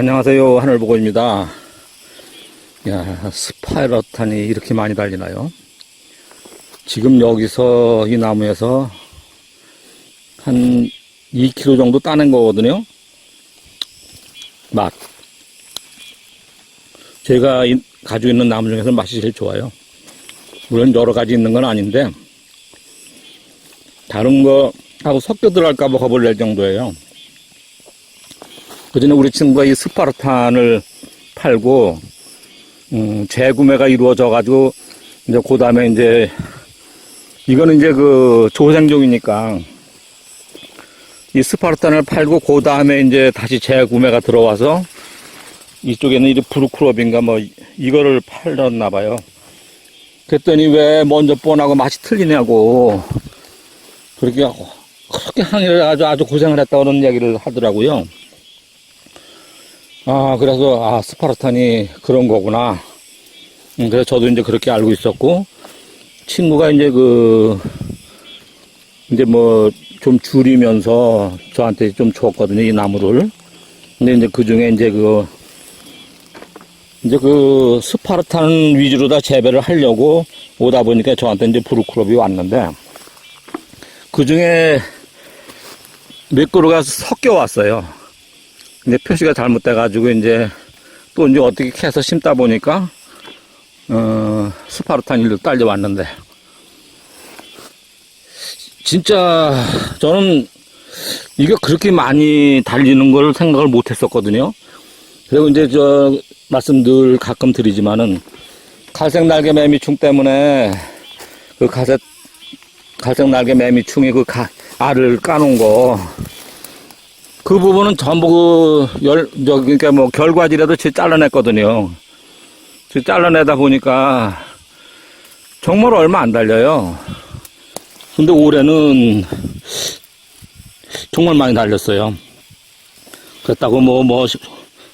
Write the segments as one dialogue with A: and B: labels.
A: 안녕하세요. 하늘보고입니다. 야, 스파이러탄이 이렇게 많이 달리나요? 지금 여기서 이 나무에서 한 2kg 정도 따낸 거거든요. 맛. 제가 이- 가지고 있는 나무 중에서 맛이 제일 좋아요. 물론 여러 가지 있는 건 아닌데, 다른 거하고 섞여 들어갈까봐 겁을 낼 정도예요. 그 전에 우리 친구가 이 스파르탄을 팔고, 음, 재구매가 이루어져 가지고, 이제 그 다음에 이제, 이거는 이제 그 조생종이니까, 이 스파르탄을 팔고, 그 다음에 이제 다시 재구매가 들어와서, 이쪽에는 이제 브루크롭인가 뭐, 이거를 팔렸나 봐요. 그랬더니 왜 먼저 뻔하고 맛이 틀리냐고, 그렇게, 그렇게 항의를 아주 아주 고생을 했다고 그런 이야기를 하더라고요. 아, 그래서, 아, 스파르탄이 그런 거구나. 음, 그래서 저도 이제 그렇게 알고 있었고, 친구가 이제 그, 이제 뭐, 좀 줄이면서 저한테 좀 줬거든요, 이 나무를. 근데 이제 그 중에 이제 그, 이제 그 스파르탄 위주로 다 재배를 하려고 오다 보니까 저한테 이제 브루크롭이 왔는데, 그 중에 몇 그루가 섞여 왔어요. 근데 표시가 잘못돼 가지고 이제 또 이제 어떻게 캐서 심다 보니까 어, 스파르탄 일로 딸려왔는데 진짜 저는 이게 그렇게 많이 달리는 걸 생각을 못 했었거든요. 그리고 이제 저 말씀 늘 가끔 드리지만은 갈색 날개 매미충 때문에 그 갈색 갈색 날개 매미충이 그 가- 알을 까놓은 거 그 부분은 전부 그 열, 저, 그러니까 뭐 결과지라도 제 잘라냈거든요. 제 잘라내다 보니까 정말 얼마 안 달려요. 근데 올해는 정말 많이 달렸어요. 그렇다고 뭐, 뭐,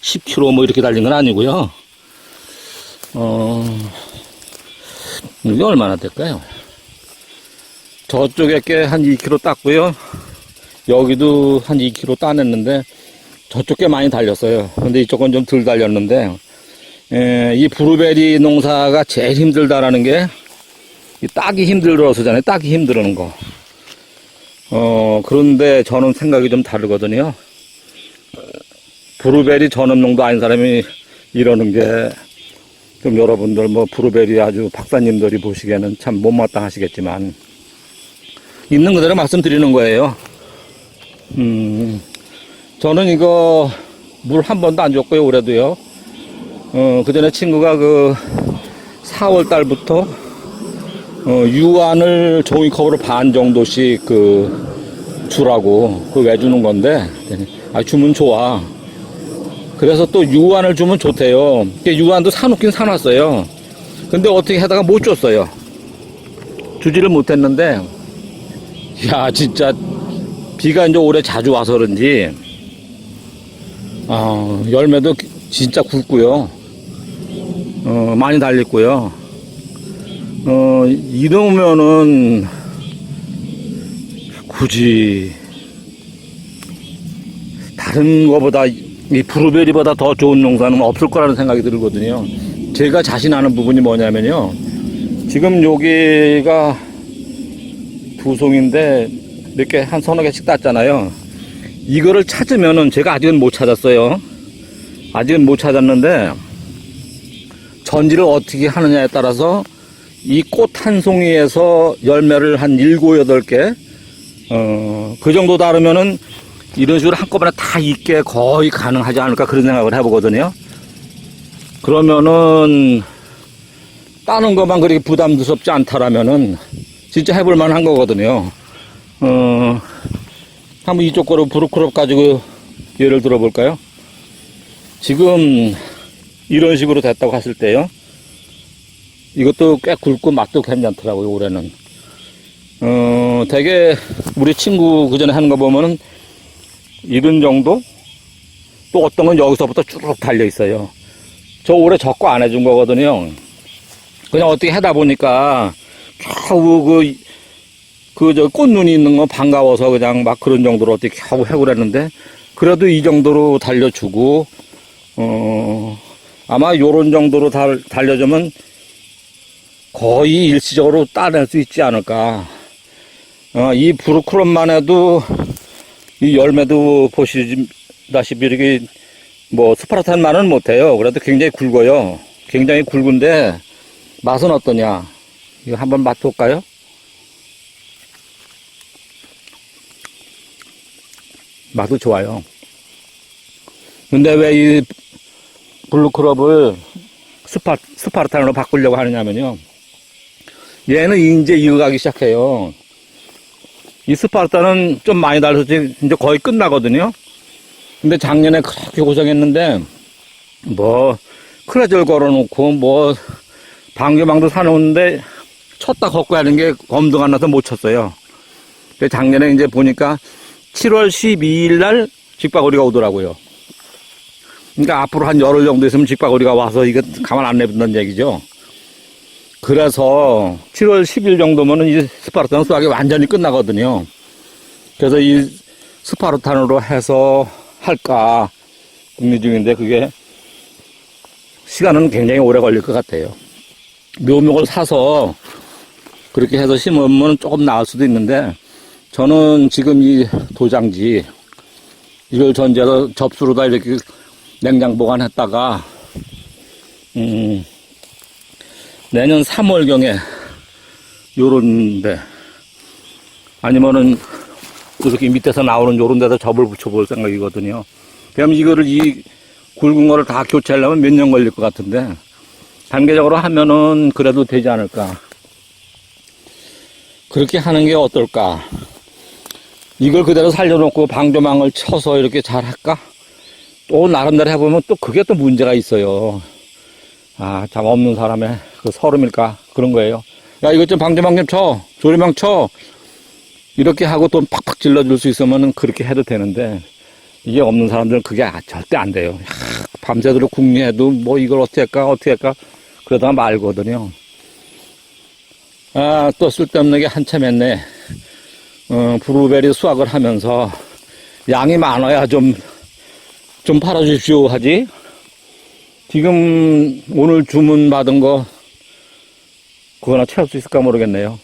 A: 10kg 뭐 이렇게 달린 건 아니고요. 어, 이게 얼마나 될까요? 저쪽에 게한 2kg 땄고요. 여기도 한 2kg 따냈는데 저쪽 게 많이 달렸어요. 근데 이쪽은 좀 덜 달렸는데 에, 이 브루베리 농사가 제일 힘들다라는 게이 따기 힘들어서잖아요. 따기 힘들어는 거. 어 그런데 저는 생각이 좀 다르거든요. 브루베리 전업농도 아닌 사람이 이러는 게 좀 여러분들 뭐 브루베리 아주 박사님들이 보시기에는 참 못마땅하시겠지만 있는 그대로 말씀드리는 거예요. 음, 저는 이거 물 한 번도 안 줬고요, 올해도요. 어, 그 전에 친구가 그 4월 달부터 어, 유안을 종이컵으로 반 정도씩 그 주라고 그왜 주는 건데 아 주면 좋아. 그래서 또 유안을 주면 좋대요. 유안도 사놓긴 사놨어요. 근데 어떻게 하다가 못 줬어요. 주지를 못했는데 야 진짜 비가 이제 올해 자주 와서 그런지, 아, 열매도 진짜 굵고요. 어, 많이 달렸고요. 어, 이러면은, 굳이, 다른 거보다, 이 브루베리보다 더 좋은 농사는 없을 거라는 생각이 들거든요. 제가 자신하는 부분이 뭐냐면요. 지금 여기가 두 송인데, 몇 개, 한 서너 개씩 땄잖아요. 이거를 찾으면은 제가 아직은 못 찾았어요. 아직은 못 찾았는데, 전지를 어떻게 하느냐에 따라서 이 꽃 한 송이에서 열매를 한 일곱, 여덟 개, 어, 그 정도 다르면은 이런 식으로 한꺼번에 다 있게 거의 가능하지 않을까 그런 생각을 해보거든요. 그러면은, 따는 것만 그렇게 부담스럽지 않다라면은 진짜 해볼 만한 거거든요. 어, 한번 이쪽 거로 브루크롭 가지고 예를 들어 볼까요? 지금 이런 식으로 됐다고 했을 때요. 이것도 꽤 굵고 맛도 괜찮더라고요, 올해는. 어, 되게 우리 친구 그 전에 하는 거 보면은 이런 정도? 또 어떤 건 여기서부터 쭉 달려 있어요. 저 올해 적고 안 해준 거거든요. 그냥 어떻게 하다 보니까 겨우 그 그 저 꽃눈이 있는 거 반가워서 그냥 막 그런 정도로 어떻게 겨우 해고 그랬는데 그래도 이 정도로 달려주고 어, 아마 요런 정도로 달, 달려주면 거의 일시적으로 따낼 수 있지 않을까. 어, 이 브루크론만 해도 이 열매도 보시다시피 이렇게 뭐 스파르탄만은 못해요. 그래도 굉장히 굵어요. 굉장히 굵은데 맛은 어떠냐? 이거 한번 맛볼까요? 맛도 좋아요. 근데 왜 이 블루크롭을 스파, 스파르탄으로 바꾸려고 하느냐면요. 얘는 이제 익어가기 시작해요. 이 스파르타는 좀 많이 달려서 이제 거의 끝나거든요. 근데 작년에 그렇게 고생했는데, 뭐, 크레절 걸어놓고, 뭐, 방교망도 사놓는데, 쳤다 걷고 하는 게안 나서 못 쳤어요. 작년에 이제 보니까 7월 12일 날 직박오리가 오더라고요. 그러니까 앞으로 한 열흘 정도 있으면 직박오리가 와서 이거 가만 안 내둔다는 얘기죠. 그래서 7월 10일 정도면은 이 스파르탄 수확이 완전히 끝나거든요. 그래서 이 스파르탄으로 해서 할까 궁리 중인데 그게 시간은 굉장히 오래 걸릴 것 같아요. 묘목을 사서 그렇게 해서 심으면 조금 나을 수도 있는데 저는 지금 이 도장지 이걸 전제로 접수로 다 이렇게 냉장 보관했다가 음 내년 3월경에 요런데 아니면은 이렇게 밑에서 나오는 요런 데다 접을 붙여볼 생각이거든요. 그러면 이거를 이 굵은 거를 다 교체하려면 몇 년 걸릴 것 같은데 단계적으로 하면은 그래도 되지 않을까. 그렇게 하는 게 어떨까. 이걸 그대로 살려놓고 방조망을 쳐서 이렇게 잘 할까? 또 나름대로 해보면 또 그게 또 문제가 있어요. 아, 참 없는 사람의 그 서름일까? 그런 거예요. 야, 이것 좀 방조망 좀 쳐. 조리망 쳐. 이렇게 하고 또 팍팍 질러줄 수 있으면은 그렇게 해도 되는데, 이게 없는 사람들은 그게 아- 절대 안 돼요. 야, 밤새도록 궁리해도 뭐 이걸 어떻게 할까, 어떻게 할까, 그러다가 말거든요. 아, 또 쓸데없는 게 한참 했네. 어, 브루베리 수확을 하면서 양이 많아야 좀, 좀 팔아주십시오 하지. 지금 오늘 주문 받은 거, 그거나 채울 수 있을까 모르겠네요.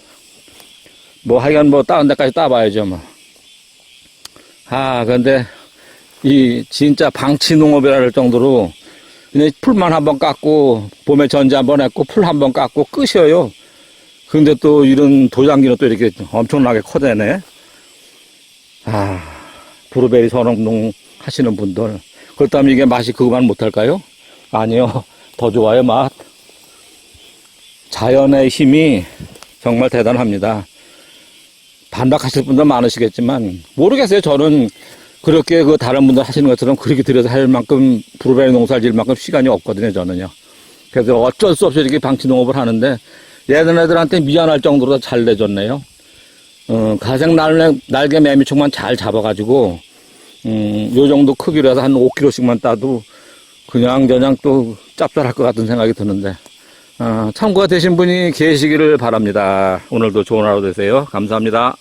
A: 뭐 하여간 뭐 다른 데까지 따봐야죠, 뭐. 아, 근데 이 진짜 방치 농업이라 할 정도로 그냥 풀만 한번 깎고 봄에 전지 한번 했고 풀 한번 깎고 끝이에요. 근데 또 이런 도장기는 또 이렇게 엄청나게 커대네. 아, 브루베리 선홍농 하시는 분들. 그렇다면 이게 맛이 그거만 못할까요? 아니요. 더 좋아요, 맛. 자연의 힘이 정말 대단합니다. 반박하실 분들 많으시겠지만, 모르겠어요. 저는 그렇게 그 다른 분들 하시는 것처럼 그렇게 들여서 할 만큼 브루베리 농사를 지을 만큼 시간이 없거든요, 저는요. 그래서 어쩔 수 없이 이렇게 방치 농업을 하는데, 얘네들한테 미안할 정도로 잘 내줬네요. 어, 가생 날개, 날개 매미총만 잘 잡아가지고, 음, 요 정도 크기로 해서 한 5kg씩만 따도 그냥 저냥 또 짭짤할 것 같은 생각이 드는데, 어, 참고가 되신 분이 계시기를 바랍니다. 오늘도 좋은 하루 되세요. 감사합니다.